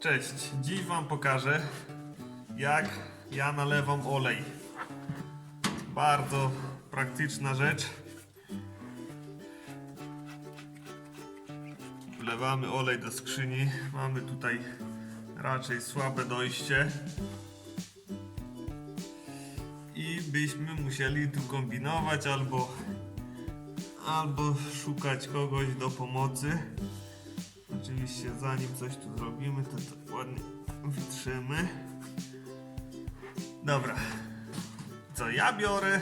Cześć, dziś Wam pokażę jak ja nalewam olej. Bardzo praktyczna rzecz. Wlewamy olej do skrzyni. Mamy tutaj raczej słabe dojście. I byśmy musieli tu kombinować albo albo szukać kogoś do pomocy. Oczywiście zanim coś tu zrobimy, to to ładnie wytrzymy. Dobra. Co ja biorę?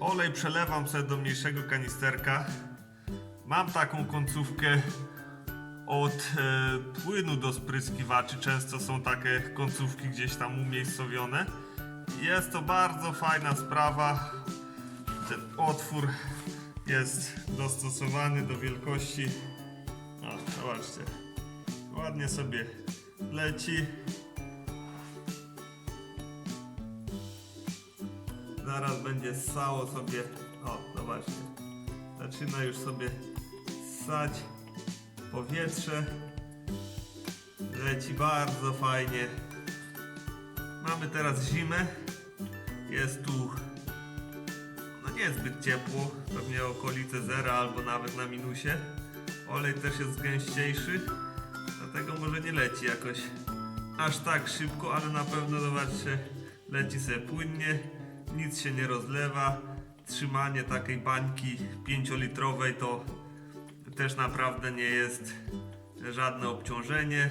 Olej przelewam sobie do mniejszego kanisterka. Mam taką końcówkę od e, płynu do spryskiwaczy. Często są takie końcówki gdzieś tam umiejscowione. Jest to bardzo fajna sprawa. Ten otwór jest dostosowany do wielkości. O, zobaczcie. Ładnie sobie leci. Zaraz będzie ssało sobie. O, zobaczcie. Zaczyna już sobie ssać powietrze. Leci bardzo fajnie. Mamy teraz zimę. Jest tu no niezbyt ciepło, pewnie okolice zera albo nawet na minusie. Olej też jest gęściejszy, dlatego może nie leci jakoś aż tak szybko, ale na pewno zobaczcie, leci sobie płynnie, nic się nie rozlewa. Trzymanie takiej bańki 5-litrowej to też naprawdę nie jest żadne obciążenie.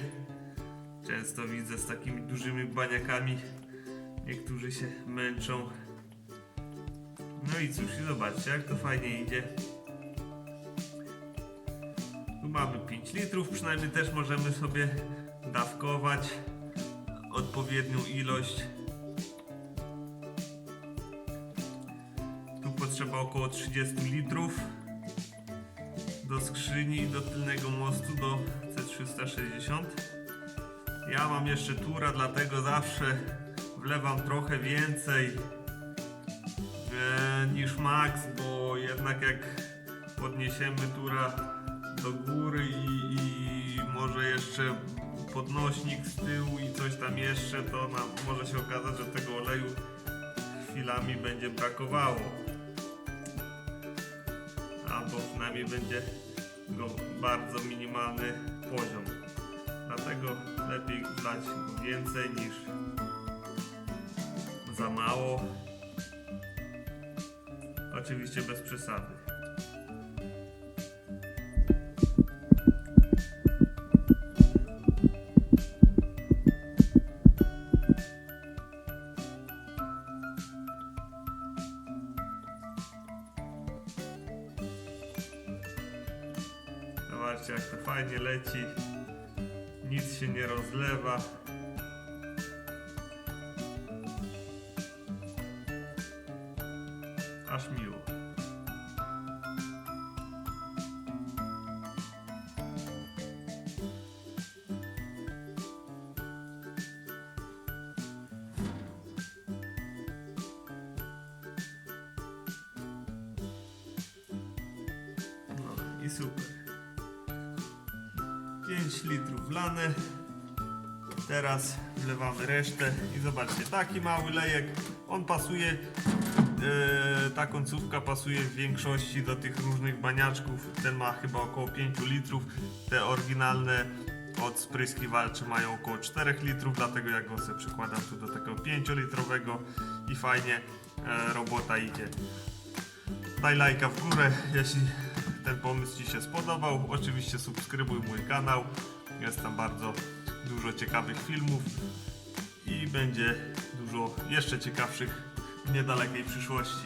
Często widzę z takimi dużymi baniakami niektórzy się męczą. No i cóż, i zobaczcie, jak to fajnie idzie. Mamy 5 litrów, przynajmniej też możemy sobie dawkować odpowiednią ilość. Tu potrzeba około 30 litrów do skrzyni do tylnego mostu do C360. Ja mam jeszcze tura, dlatego zawsze wlewam trochę więcej e, niż max, bo jednak jak podniesiemy tura do góry jeszcze podnośnik z tyłu i coś tam jeszcze, to nam może się okazać, że tego oleju chwilami będzie brakowało. Albo przynajmniej będzie go bardzo minimalny poziom. Dlatego lepiej dać więcej niż za mało. Oczywiście bez przesady. Zobaczcie jak to fajnie leci. Nic się nie rozlewa. Aż miło. No i super. 5 litrów wlane. Teraz wlewamy resztę i zobaczcie, taki mały lejek, on pasuje, e, ta końcówka pasuje w większości do tych różnych baniaczków. Ten ma chyba około 5 litrów, te oryginalne od spryskiwaczy mają około 4 litrów, dlatego ja go sobie przykładam tu do takiego 5 litrowego i fajnie e, robota idzie. Daj lajka w górę, jeśli ten pomysł Ci się spodobał. Oczywiście subskrybuj mój kanał. Jest tam bardzo dużo ciekawych filmów i będzie dużo jeszcze ciekawszych w niedalekiej przyszłości.